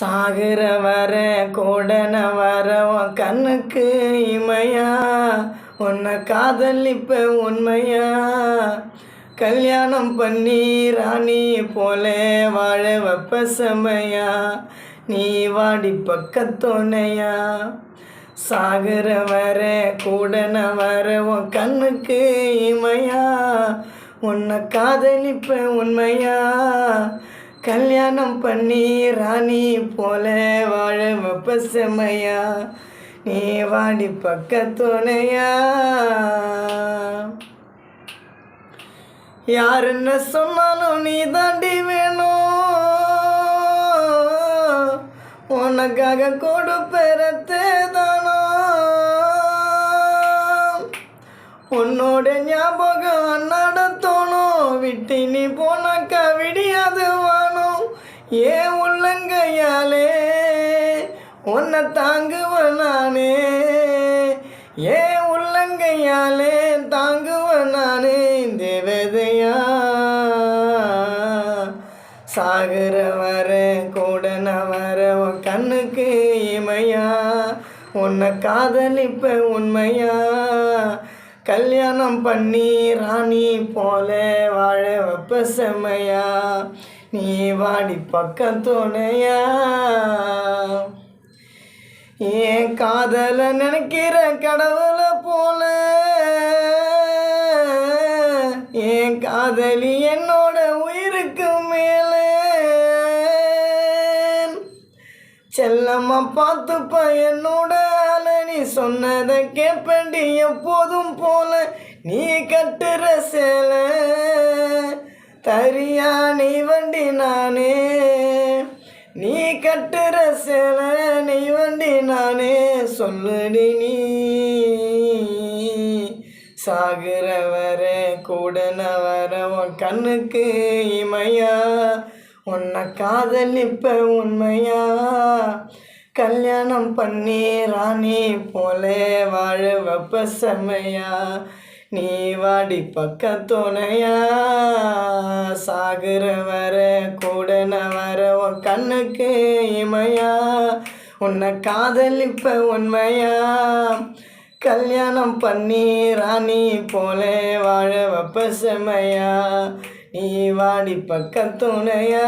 சாகுற வர கோடன வர உன் கண்ணுக்கு இமையா? உன்னை காதலிப்ப உண்மையா? கல்யாணம் பண்ணி ராணி போல வாழ வைப்ப செமையா? நீ வாடி பக்கத்தோனையா சாகுற வர கூடன வர உன் கண்ணுக்கு இமையா? உன்னை காதலிப்ப உண்மையா? கல்யாணம் பண்ணி ராணி போல வாழ வைப்ப செம்மையா? நீ வாடி பக்கத்துணையா யார் என்ன சொன்னாலும் நீ தாண்டி வேணும். உனக்காக கொடு பெறத்தே தானோ? உன்னோட ஞாபகம் நடத்தணும். விட்டு நீ போனாக்கா விடியாது ஏ உள்ளங்கையாலே உன்னை தாங்குவேன் நானே. ஏன் உள்ளங்கையாலே தாங்குவேன் நானே தேவதையா. சாகுற வர கூடன வர உன் கண்ணுக்கு இமையா. உன்னை காதலிப்ப உண்மையா. கல்யாணம் பண்ணி ராணி போல வாழ வைப்ப செமையா நீ வாடி பக்கம் துணையா? ஏன் காதல நினைக்கிற கடவுள போல. என் காதலி என்னோட உயிருக்கு மேலே. செல்லம்மா பார்த்துப்ப என்னோட ஆள. நீ சொன்னதை கேட்பேண்டி எப்போதும் போல. நீ கட்டுற சேலை. தரியானை நீ வண்டி நானே. நீ கட்டுற சில நீ வண்டி நானே. சொல்லுடி நீ. சாகுறவர கூடனவர உன் கண்ணுக்கு இமையா. உன்னை காதலிப்ப உண்மையா. கல்யாணம் பண்ணி ராணி போல வாழ வெப்ப செம்மையா. நீ வாடி பக்கத்துணையா சாகுற வர கூட வர உன் கண்ணுக்கு இமையா? உன்னை காதலிப்ப உண்மையா? கல்யாணம் பண்ணி ராணி போல வாழ வப்ப செமையா? நீ வாடி பக்கத்துணையா